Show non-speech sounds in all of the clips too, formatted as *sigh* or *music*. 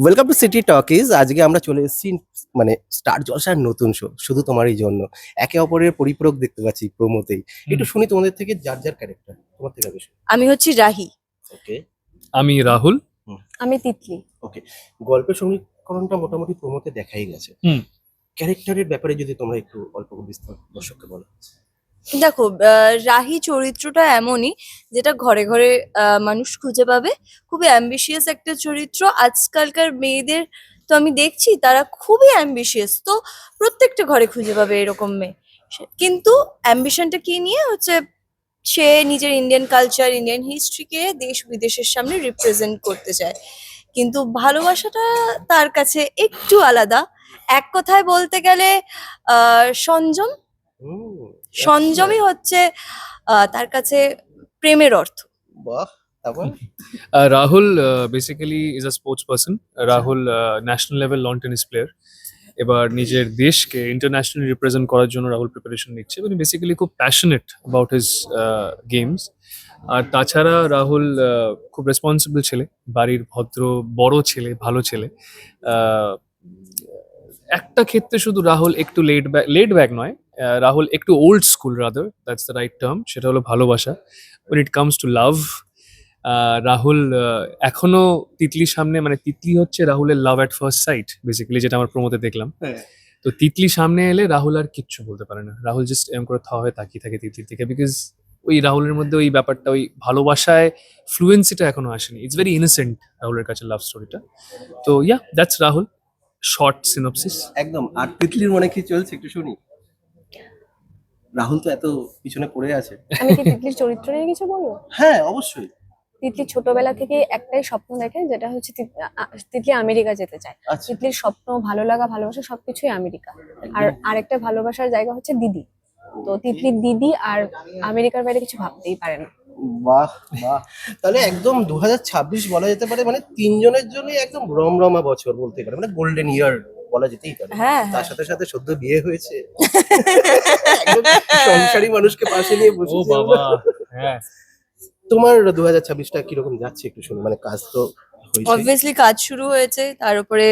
Welcome to city talkies আজকে আমরা চলে এসেছি মানে স্টার জলসার নতুন শো শুধু তোমারই জন্য। একে অপরের পরিপূরক দেখতে পাচ্ছি প্রোমোতেই একটু শুনি তোমাদের থেকে যার যার ক্যারেক্টার তোমার থেকে বেশি আমি হচ্ছি রাহি। ওকে আমি রাহুল। আমি তিতলি। ওকে গল্পের সমীকরণটা মোটামুটি প্রোমোতে দেখাই গেছে। হুম। ক্যারেক্টারের ব্যাপারে যদি তোমরা একটু অল্প বিস্তার দর্শককে বলো। দেখো রাহি চরিত্রটা এমনই যেটা ঘরে ঘরে মানুষ খুঁজে পাবে। খুবই অ্যাম্বিশিয়াস একটা চরিত্র। আজকালকার মেয়েদের তো আমি দেখছি তারা খুবই অ্যাম্বিশিয়াস তো প্রত্যেকটা ঘরে খুঁজে পাবে এরকম মেয়ে। কিন্তু অ্যাম্বিশনটা কি নিয়ে? হচ্ছে সে নিজের ইন্ডিয়ান কালচার ইন্ডিয়ান হিস্ট্রিকে দেশ বিদেশের সামনে রিপ্রেজেন্ট করতে চায়। কিন্তু ভালোবাসাটা তার কাছে একটু আলাদা। এক কথায় বলতে গেলে হুম, সংযমই হচ্ছে তার কাছে প্রেমের অর্থ। বাহ Uh, basically is a sports person Rahul national level lawn tennis player এবার নিজের দেশকে ইন্টারন্যাশনালি রিপ্রেজেন্ট করার জন্য রাহুল প্রিপারেশন নিচ্ছে। এবং বেসিক্যালি খুব প্যাশনেট অ্যাবাউট হিজ গেমস আর তাছাড়া রাহুল খুব রেসপন্সিবল ছেলে। বাড়ির ভদ্র বড় ছেলে ভালো ছেলে। একটা ক্ষেত্রে শুধু রাহুল একটু লেট ব্যাক লেট ব্যাক নয় রাহুল একটু old school rather that's the right term সেটা হলো ভালোবাসা। When it comes to love Rahul এখনও তিতলির সামনে মানে তিতলি হচ্ছে রাহুলের love at first sight basically যেটা আমার প্রমোতে দেখলাম। হ্যাঁ। তো তিতলি সামনে এলে রাহুল আর কিচ্ছু বলতে পারে না। রাহুল জাস্ট এম করে থা হয়ে তাকিয়ে থাকে তিতলির দিকে বিকজ ওই রাহুলের মধ্যে ওই ব্যাপারটা ওই ভালোবাসায় ফ্লুয়েন্সিটা এখনও আসেনি। ইটস ভেরি ইনোসেন্ট রাহুলের কাছে লাভ স্টোরিটা তো yeah that's Rahul short synopsis একদম আর তিতলির মনে কি চলছে একটু শুনি। রাহুল তো এত পিছনে পড়ে আছে। আমি কি তিতলির চরিত্র নিয়ে কিছু বলব? হ্যাঁ অবশ্যই। তিতলি ছোটবেলা থেকে একটাই স্বপ্ন দেখে যেটা হচ্ছে তিতলি আমেরিকা যেতে চায়। আচ্ছা। তিতলির স্বপ্ন ভালো লাগা ভালোবাসা সবকিছুই আমেরিকা। আর আরেকটা ভালোবাসার জায়গা হচ্ছে দিদি। তো তিতলির দিদি আর আমেরিকার বাইরে কিছু ভাবতেই পারে না। বাহ বাহ। তাহলে একদম দু হাজার ছাব্বিশ বলা যেতে পারে মানে তিনজনের জন্য একদম রমরমা বছর বলতে পারে মানে গোল্ডেন ইয়ার বলা যেতেই পারে। হ্যাঁ তার সাথে সাথে সদ্য বিয়ে হয়েছে। সংসারী মানুষকে পাশে নিয়ে বসে বাবা হ্যাঁ। তোমার দু হাজার ছাব্বিশটা কীরকম যাচ্ছে একটু শুনি মানে কাজ তো অবভিয়াসলি কাজ শুরু হয়েছে তার উপরে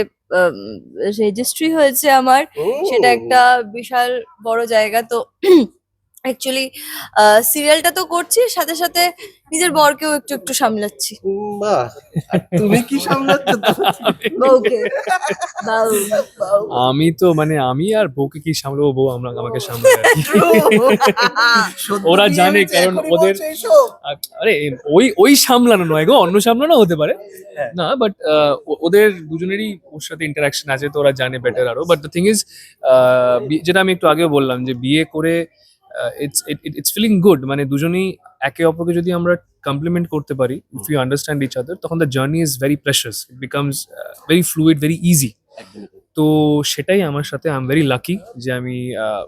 রেজিস্ট্রি হয়েছে আমার। সেটা একটা বিশাল বড় জায়গা তো অ্যাকচুয়ালি সিরিয়ালটা তো করছি সাথে সাথে নিজের বরকেও একটু একটু সামলাচ্ছি। তুমি কি সামলাচ্ছ? *laughs* আমি তো মানে আমি আর বউকে কি সামলাবো? বউ আমরা আমাকে সামলাবে *laughs* ওরা জানে কারণ ওদের- আরে ওই ওই সামলানো নয় গো অন্য সামলানো হতে পারে। হ্যাঁ। না বাট ওদের দুজনেরই ওর সাথে ইন্টারাকশন আছে তো ওরা জানে বেটার আরও। বাট দ্য থিং ইজ যেটা আমি একটু আগেও বললাম যে বিয়ে করে ইটস ইটস ফিলিং গুড মানে দুজনেই একে অপরকে যদি আমরা কমপ্লিমেন্ট করতে পারি if you understand each other তখন the journey is very precious it becomes very fluid very easy তো সেটাই আমার সাথে আই এম ভেরি লাকি যে আমি আহ,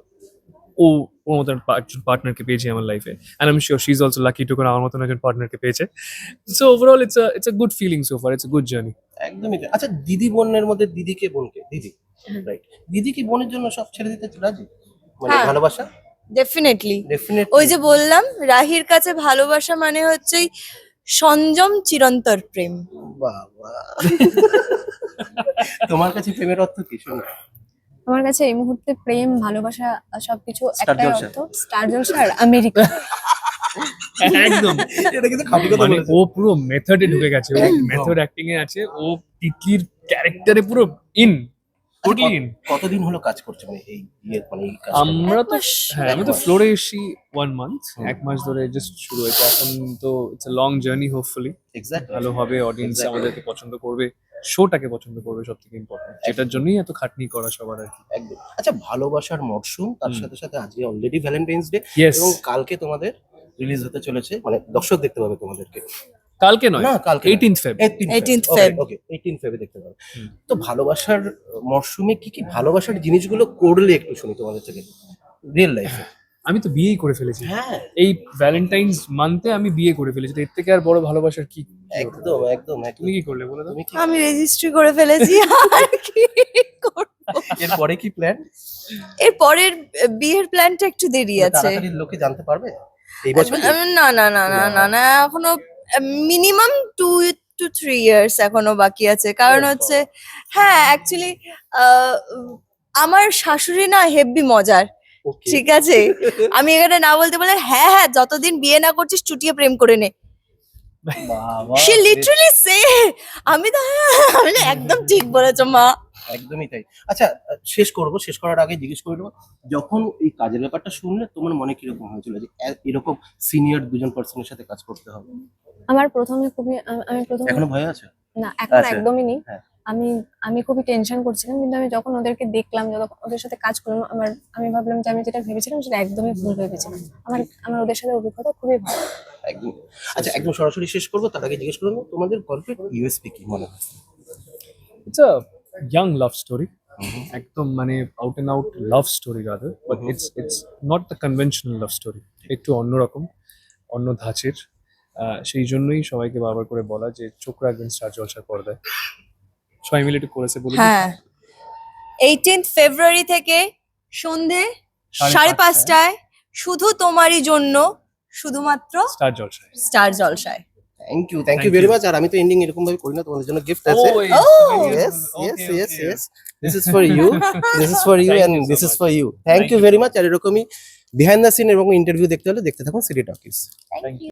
ও ওর মতন একজন পার্টনারকে পেয়েছি আমার লাইফে অ্যান্ড আমি sure she is also lucky to করে আমার মতন একজন পার্টনারকে পেয়েছে। So overall it's it's a good feeling so far it's a good journey একদমই তাই। আচ্ছা দিদি বোনের মধ্যে দিদিকে বোনকে? দিদি রাইট দিদি কি বোনের জন্য সব ছেড়ে দিতে রাজি? মানে হ্যাঁ। ভালোবাসা? ডেফিনেটলি ডেফিনেট ওই যে বললাম রাহির কাছে ভালোবাসা মানে হচ্ছে সংযম চিরন্তর প্রেম। বাবা। তোমার কাছে প্রেমের অর্থ কি? শুনি। আমার কাছে এই মুহূর্তে প্রেম ভালোবাসা সবকিছু একটাই। অর্থ স্টার জলসা আর আমেরিকা। একদম। এটা কিন্তু খাঁটি কথা মানে ও পুরো মেথডে ঢুকে গেছে। ও মেথড অ্যাক্টিং এ আছে ও তিতলির ক্যারেক্টারে পুরো ইন টোটালি কতদিন হলো কাজ করছ? মানে এই ইয়ে মানে এই কাজ আমরা তো হ্যাঁ আমি তো ফ্লোরে এসেছি ওয়ান মান্থ এক মাস ধরে জাস্ট শুরু হয়েছে। এখন তো it's a long journey hopefully exact ভালো হবে অডিয়েন্স. আমাদেরকে পছন্দ করবে শোটাকে পছন্দ করবে সব থেকে ইম্পর্টেন্ট যেটার জন্যই এত খাটনি করা সবার আর কি। একদম। আচ্ছা ভালোবাসার মরশুম তার সাথে সাথে আজকে অলরেডি ভ্যালেন্টাইন্স ডে এবং কালকে তোমাদের রিলিজ হতে চলেছে মানে দর্শক দেখতে পাবে তোমাদেরকে। কালকে নয় না কালকে eighteenth Feb 18th Feb. Okay 18 ফেবে দেখতে পাবে। তো ভালোবাসার মরশুমে কি কি ভালোবাসার জিনিসগুলো করলে একটু শুনি তোমাদের থেকে? রিয়েল লাইফে আমি তো বিয়েই করে ফেলেছি। হ্যাঁ। এই ভ্যালেন্টাইন্স মান্থে আমি বিয়ে করে ফেলেছি তো এর থেকে আর বড় ভালোবাসার কি একদম একদম একদম। তুমি কি করলে বলে দাও তুমি কি আমি রেজিস্ট্রি করে ফেলেছি *laughs* আর কি করব? এরপরে কি প্ল্যান এর পরের বিয়ের প্ল্যানটা একটু দেরি আছে। তাড়াতাড়ি লোকে জানতে পারবে? এই বছর না না না না না। না এখনও minimum two two three years এখনও বাকি আছে। কারণ হচ্ছে হ্যাঁ অ্যাকচুয়ালি আমার শাশুড়ি না হেব্বি মজার ঠিক আছে? আমি এখানে না বলতে বলে হ্যাঁ হ্যাঁ যতদিন বিয়ে না করছিস চুটিয়ে প্রেম করে নে। সে লিটারালি সে আমি তো আমি একদম ঠিক বলেছ মা। একদমই তাই। আচ্ছা শেষ করব শেষ করার আগে জিজ্ঞেস করে নেব যখন এই কাজের ব্যাপারটা শুনলে তোমার মনে কীরকম হয়েছিল যে এরকম সিনিয়র দুজন পার্সনের সাথে কাজ করতে হবে? আমার প্রথমে খুবই আমি প্রথমে এখনও ভয় আছে? না এখন। একদমই নেই। হ্যাঁ। আমি আমি খুবই টেনশন করছিলাম কিন্তু আমি যখন ওদেরকে দেখলাম যখন ওদের সাথে কাজ করলাম আমার আমি ভাবলাম যে আমি যেটা ভেবেছিলাম সেটা একদমই ভুল ভেবেছিলাম। আমার আমার ওদের সাথে অভিজ্ঞতা খুবই ভালো। একদম। আচ্ছা একদম সরাসরি শেষ করব তার আগে জিজ্ঞেস করব তোমাদের গল্পের ইউএসপি কি মনে হয়? It's a young love story একদম মানে out and out love story rather but. It's it's not the conventional love story একটু অন্যরকম অন্য ধাঁচের। সেই জন্যই সবাইকে বারবার করে বলা যে চোখ রাখবেন স্টার জলসার পর্দায়। সবাই মিলে একটু করেছে বলে হ্যাঁ। এইটিন্থ ফেব্রুয়ারি থেকে সন্ধে সাড়ে পাঁচটায়। শুধু তোমারই জন্য শুধুমাত্র স্টার জলসায়। স্টার জলসায়। Thank you thank you Thank very you. Much আর আমি তো এন্ডিং এরকম ভাবে করি না তোমাদের জন্য গিফট আছে। Oh, yes yes yes yes this is for you. *laughs* This is for you Thank and you so this is much. for you. Thank Thank you you much. আর এরকমই বিহাইন্ড দ্য সিন এবং interview দেখতে হলে দেখতে থাকুন city talkies Thank you.